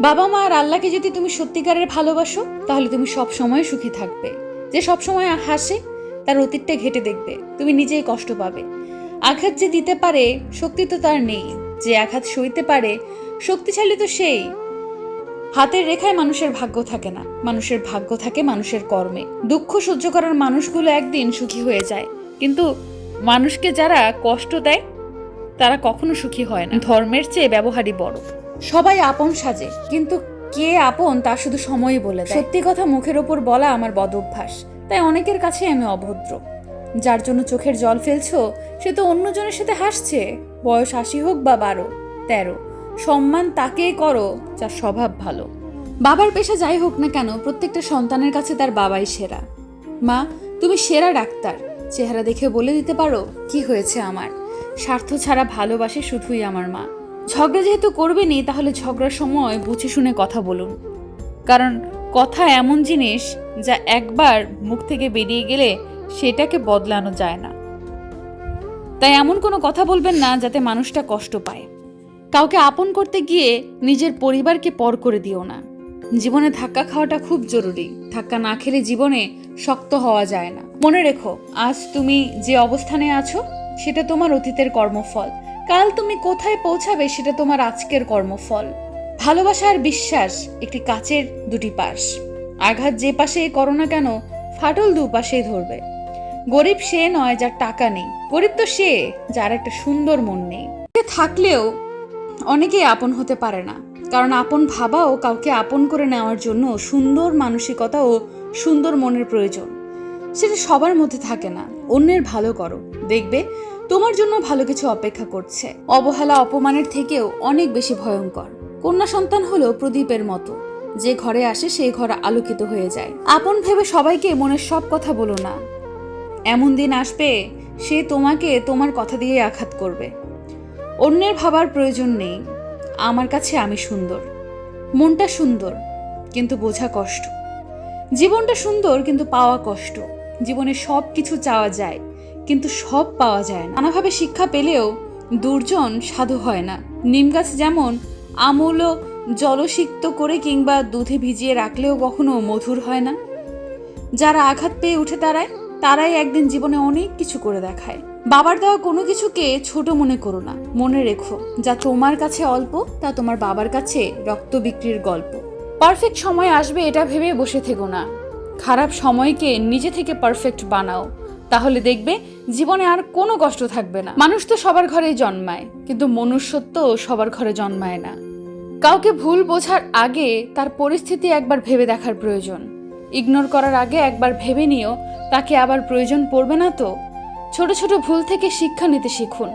বাবা মা আর আল্লাহকে যদি তুমি সত্যিকারের ভালোবাসো, তাহলে তুমি সব সময় সুখী থাকবে। যে সব সময় হাসে, তার অতীতটা ঘেটে দেখবে। তুমি নিজেই কষ্ট পাবে। আঘাত যে দিতে পারে, শক্তি তো তার নেই। যে আঘাত সইতে পারে, শক্তিশালী তো সেই। হাতের রেখায় মানুষের ভাগ্য থাকে না। মানুষের ভাগ্য থাকে মানুষের কর্মে। দুঃখ সহ্য করার মানুষগুলো একদিন সুখী হয়ে যায়। কিন্তু মানুষকে যারা কষ্ট দেয়, তারা কখনো সুখী হয় না। ধর্মের চেয়ে ব্যবহারই বড়। সবাই আপন সাজে, কিন্তু কে আপন তা শুধু সময়ই বলে সত্যি কথা মুখের ওপর বলা আমার বদ অভ্যাস, তাই অনেকের কাছে আমি অভদ্র। যার জন্য চোখের জল ফেলছো, সে তো অন্যজনের সাথে হাসছে। বয়স আশি হোক বা বারো, তেরো, সম্মান তাকেই করো যার স্বভাব ভালো। বাবার পেশা যাই হোক না কেন, প্রত্যেকটা সন্তানের কাছে তার বাবাই সেরা। মা, তুমি সেরা ডাক্তার। চেহারা দেখে বলে দিতে পারো, কি হয়েছে আমার? স্বার্থ ছাড়া ভালোবাসে শুধুই আমার মা। ঝগড়া যেহেতু করবেনি তাহলে ঝগড়ার সময় বুঝে শুনে কথা বলুন। কারণ কথা এমন জিনিস যা একবার মুখ থেকে বেরিয়ে গেলে সেটাকে বদলানো যায় না। তাই এমন কোনো কথা বলবেন না যাতে মানুষটা কষ্ট পায়। কাউকে আপন করতে গিয়ে নিজের পরিবারকে পর করে দিও না। জীবনে ধাক্কা খাওয়াটা খুব জরুরি। ধাক্কা না খেলে জীবনে শক্ত হওয়া যায় না। মনে রেখো, আজ তুমি যে অবস্থানে আছো, সেটা তোমার অতীতের কর্মফল। কাল তুমি কোথায় পৌঁছাবে সেটা তোমার আজকের কর্মফল। ভালোবাসা আর বিশ্বাস একটি কাচের দুটি পাশ। আঘাত যে পাশে করো না কেন, ফাটল দুপাশেই ধরবে। গরিব সে নয় যার টাকা নেই, গরিব তো সে যার একটা সুন্দর মন নেই। থাকলেও অনেকেই আপন হতে পারে না, কারণ আপন ভাবাও কাউকে আপন করে নেওয়ার জন্য সুন্দর মানসিকতা ও সুন্দর মনের প্রয়োজন। সেটা সবার মধ্যে থাকে না। অন্যের ভালো করো। দেখবে, তোমার জন্য ভালো কিছু অপেক্ষা করছে। অবহেলা অপমানের থেকেও অনেক বেশি ভয়ঙ্কর। কন্যা সন্তান হলো প্রদীপের মতো। যে ঘরে আসে, সেই ঘর আলোকিত হয়ে যায়। আপন ভেবে সবাইকে মনের সব কথা বলো না। এমন দিন আসবে, সে তোমাকে তোমার কথা দিয়ে আঘাত করবে। অন্যের ভাবার প্রয়োজন নেই। আমার কাছে আমি সুন্দর। মনটা সুন্দর, কিন্তু বোঝা কষ্ট। জীবনটা সুন্দর, কিন্তু পাওয়া কষ্ট। জীবনে সব কিছু চাওয়া যায়, কিন্তু সব পাওয়া যায় না। নানাভাবে শিক্ষা পেলেও দুর্জন সাধু হয় না। নিম গাছ যেমন আমূল জলসিক্ত করে কিংবা দুধে ভিজিয়ে রাখলেও কখনো মধুর হয় না। যারা আঘাত পেয়ে উঠে দাঁড়ায় তারাই একদিন জীবনে অনেক কিছু করে দেখায়। বাবার দেওয়া কোনো কিছুকে ছোট মনে করো না। মনে রেখো, যা তোমার কাছে অল্প, তা তোমার বাবার কাছে রক্ত বিক্রির গল্প। পারফেক্ট সময় আসবে এটা ভেবে বসে থেকো না। খারাপ সময়কে নিজে থেকে পারফেক্ট বানাও। তাহলে দেখবে জীবনে আর কোনো কষ্ট থাকবে না। মানুষ তো সবার ঘরেই জন্মায়, কিন্তু মনুষ্যত্ব সবার ঘরে জন্মায় না। কাউকে ভুল বোঝার আগে তার পরিস্থিতি একবার ভেবে দেখার প্রয়োজন। ইগনোর করার আগে একবার ভেবে নিও, তাকে আবার প্রয়োজন পড়বে না তো? ছোট ছোট ভুল থেকে শিক্ষা নিতে শিখুন।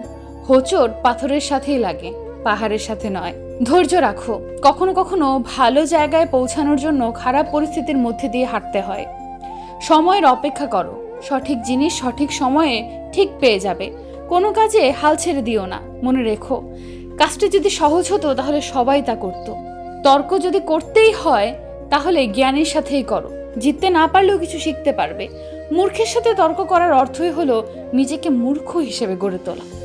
হোঁচট পাথরের সাথেই লাগে, পাহাড়ের সাথে নয়। ধৈর্য রাখো। কখনো কখনো ভালো জায়গায় পৌঁছানোর জন্য খারাপ পরিস্থিতির মধ্যে দিয়ে হাঁটতে হয়। সময়ের অপেক্ষা করো। সঠিক জিনিস সঠিক সময়ে ঠিক পেয়ে যাবে। কোনো কাজে হাল ছেড়ে দিও না, মনে রেখো। কাজটি যদি সহজ হতো, তাহলে সবাই তা করত। তর্ক যদি করতেই হয়, তাহলে জ্ঞানের সাথেই করো। জিততে না পারলেও কিছু শিখতে পারবে। মূর্খের সাথে তর্ক করার অর্থই হলো নিজেকে মূর্খ হিসেবে গড়ে তোলা।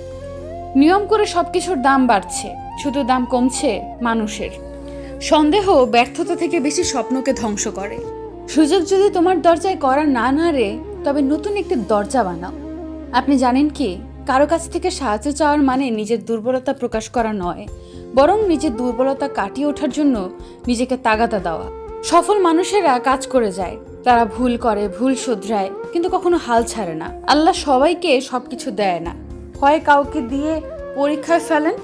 নিয়ম করে সবকিছুর দাম বাড়ছে, শুধু দাম কমছে মানুষের। সন্দেহ ব্যর্থতা থেকে বেশি স্বপ্নকে ধ্বংস করে। সুযোগ যদি তোমার দরজায় করা না নাড়ে, তবে নতুন একটি দরজা বানাও। আপনি জানেন কি, কারও কাছ থেকে সাহায্য চাওয়ার মানে নিজের দুর্বলতা প্রকাশ করা নয়, বরং নিজের দুর্বলতা কাটিয়ে ওঠার জন্য নিজেকে তাগাদা দেওয়া। সফল মানুষেরা কাজ করে যায়, তারা ভুল করে, ভুল শুধরায়, কিন্তু কখনো হাল ছাড়ে না। আল্লাহ সবাইকে সবকিছু দেয় না। হয় কাউকে দিয়ে পরীক্ষায় ফেলেন?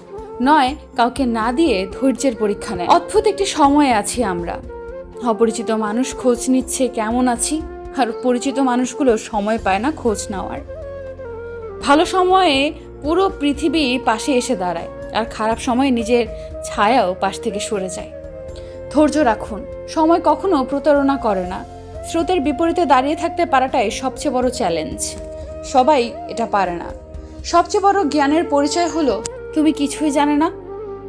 নয়, কাউকে না দিয়ে ধৈর্যের পরীক্ষা নেয় অদ্ভুত একটি সময়ে আছি আমরা। অপরিচিত মানুষ খোঁজ নিচ্ছে কেমন আছি, আর পরিচিত মানুষগুলো সময় পায় না খোঁজ নেওয়ার। ভালো সময়ে পুরো পৃথিবী পাশে এসে দাঁড়ায়, আর খারাপ সময়ে নিজের ছায়াও পাশ থেকে সরে যায়। ধৈর্য রাখুন, সময় কখনো প্রতারণা করে না। স্রোতের বিপরীতে দাঁড়িয়ে থাকতে পারাটাই সবচেয়ে বড় চ্যালেঞ্জ সবাই এটা পারে না। সবচেয়ে বড় জ্ঞানের পরিচয় হলো, তুমি কিছুই জানে না,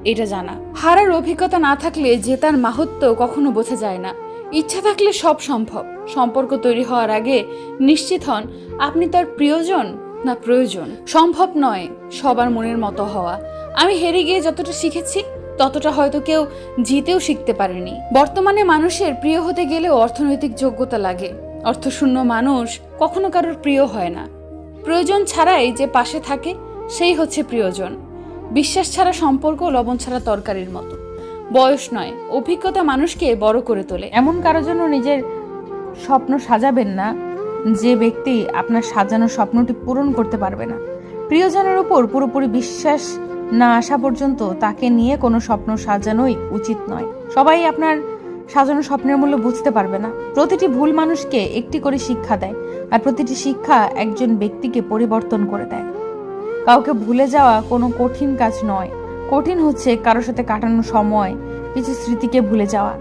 এটা জানা। হারার অভিজ্ঞতা না থাকলে জেতার মাহাত্ম কখনো বোঝা যায় না। ইচ্ছা থাকলে সব সম্ভব। সম্পর্ক তৈরি হওয়ার আগে নিশ্চিত হন, আপনি তার প্রিয়জন না প্রয়োজন। সম্ভব নয় সবার মনের মতো হওয়া। আমি হেরে গিয়ে যতটা শিখেছি, ততটা হয়তো কেউ জিতেও শিখতে পারেনি। বর্তমানে মানুষের প্রিয় হতে গেলেও অর্থনৈতিক যোগ্যতা লাগে। অর্থশূন্য মানুষ কখনো কারোর প্রিয় হয় না। প্রয়োজন ছাড়াই যে পাশে থাকে, সেই হচ্ছে প্রিয়জন। বিশ্বাস ছাড়া সম্পর্ক লবণ ছাড়া তরকারির মতো। বয়স নয়, অভিজ্ঞতা মানুষকে বড় করে তোলে। এমন কারোর জন্য নিজের স্বপ্ন সাজাবেন না, যে ব্যক্তি আপনার সাজানো স্বপ্নটি পূরণ করতে পারবে না। প্রিয়জনের উপর পুরোপুরি বিশ্বাস না আসা পর্যন্ত তাকে নিয়ে কোনো স্বপ্ন সাজানোই উচিত নয়। সবাই আপনার সাজানো স্বপ্নের মূল্য বুঝতে পারবে না। প্রতিটি ভুল মানুষকে একটি করে শিক্ষা দেয় আর প্রতিটি শিক্ষা একজন ব্যক্তিকে পরিবর্তন করে দেয়। কাউকে ভুলে যাওয়া কোনো কঠিন কাজ নয়। কঠিন হচ্ছে কারোর সাথে কাটানো সময়, কিছু স্মৃতিকে ভুলে যাওয়া।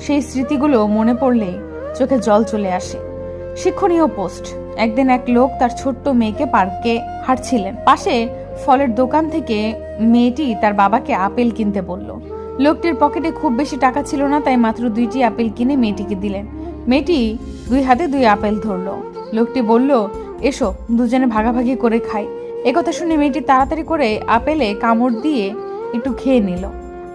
সেই স্মৃতিগুলো মনে পড়লে চোখে জল চলে আসে। শিক্ষণীয় পোস্ট, একদিন এক লোক তার ছোট্ট মেয়েকে পার্কে হাঁটছিলেন। পাশে ফলের দোকান থেকে মেয়েটি তার বাবাকে আপেল কিনতে বলল। লোকটির পকেটে খুব বেশি টাকা ছিল না, তাই মাত্র দুইটি আপেল কিনে মেয়েটিকে দিলেন। মেয়েটি দুই হাতে দুই আপেল ধরলো। লোকটি বলল, এসো, দুজনে ভাগাভাগি করে খাই। একথা শুনে মেয়েটি তাড়াতাড়ি করে আপেলে কামড় দিয়ে একটু খেয়ে নিল।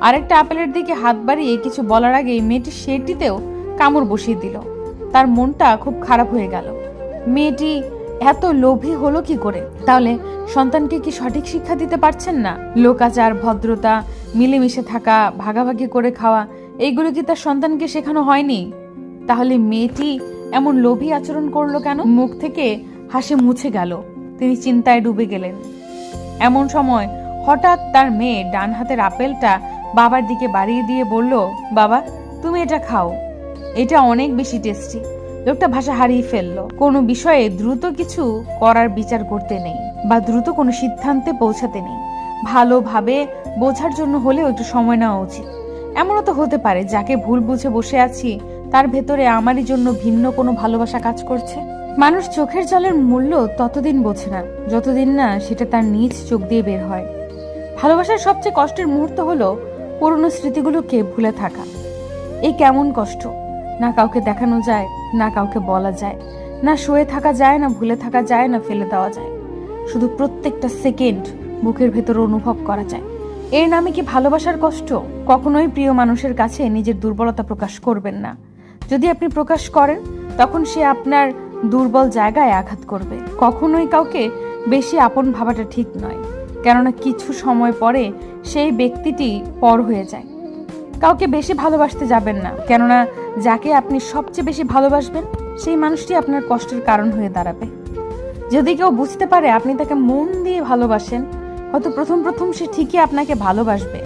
আরেকটা আপেলের দিকে হাত বাড়িয়ে কিছু বলার আগেই মেয়েটি সেটিতেও কামড় বসিয়ে দিল। তার মনটা খুব খারাপ হয়ে গেল। মেয়েটি এত লোভী হলো কি করে? তাহলে সন্তানকে কি সঠিক শিক্ষা দিতে পারছেন না? লোকাচার ভদ্রতা মিলেমিশে থাকা, ভাগাভাগি করে খাওয়া, এইগুলো কি তার সন্তানকে শেখানো হয়নি? তাহলে মেয়েটি এমন লোভী আচরণ করল কেন? মুখ থেকে হাসি মুছে গেল। তিনি চিন্তায় ডুবে গেলেন। এমন সময় হঠাৎ তার মেয়ে ডান হাতের আপেলটা বাবার দিকে বাড়িয়ে দিয়ে বলল, বাবা, তুমি এটা খাও। এটা অনেক বেশি টেস্টি। লোকটা ভাষা হারিয়ে ফেলল। কোনো বিষয়ে দ্রুত কিছু করার বিচার করতে নেই বা দ্রুত কোনো সিদ্ধান্তে পৌঁছাতে নেই। ভালোভাবে বোঝার জন্য হলেও একটু সময় নেওয়া উচিত। এমনও তো হতে পারে, যাকে ভুল বুঝে বসে আছি, তার ভেতরে আমারই জন্য ভিন্ন কোনো ভালোবাসা কাজ করছে। মানুষ চোখের জলের মূল্য ততদিন বোঝে না, যতদিন না সেটা তার নিজ চোখ দিয়ে বের হয়। ভালোবাসার সবচেয়ে কষ্টের মুহূর্ত হলো পুরনো স্মৃতিগুলোকে ভুলে থাকা। এই কেমন কষ্ট? না কাউকে দেখানো যায়, না কাউকে বলা যায়, না শুয়ে থাকা যায়, না ভুলে থাকা যায়, না ফেলে দেওয়া যায়। শুধু প্রত্যেকটা সেকেন্ড বুকের ভেতর অনুভব করা যায়। এর নামে কি ভালোবাসার কষ্ট? কখনোই প্রিয় মানুষের কাছে নিজের দুর্বলতা প্রকাশ করবেন না। যদি আপনি প্রকাশ করেন, তখন সে আপনার দুর্বল জায়গায় আঘাত করবে। কখনোই কাউকে বেশি আপন ভাবাটা ঠিক নয়, কেননা কিছু সময় পরে সেই ব্যক্তিটি পর হয়ে যায়। কাউকে বেশি ভালোবাসতে যাবেন না, কেননা যাকে আপনি সবচেয়ে বেশি ভালোবাসবেন, সেই মানুষটি আপনার কষ্টের কারণ হয়ে দাঁড়াবে। যদি কেউ বুঝতে পারে আপনি তাকে মন দিয়ে ভালোবাসেন হয়তো প্রথম প্রথম সে ঠিকই আপনাকে ভালোবাসবে।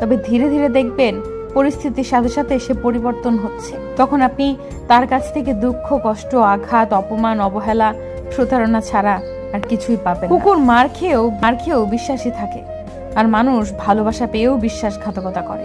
তবে ধীরে ধীরে দেখবেন পরিস্থিতির সাথে সাথে সে পরিবর্তন হচ্ছে। তখন আপনি তার কাছ থেকে দুঃখ কষ্ট আঘাত অপমান অবহেলা প্রতারণা ছাড়া আর কিছুই পাবেন কুকুর মার খেয়েও মার খেয়েও বিশ্বাসী থাকে। আর মানুষ ভালোবাসা পেয়েও বিশ্বাসঘাতকতা করে।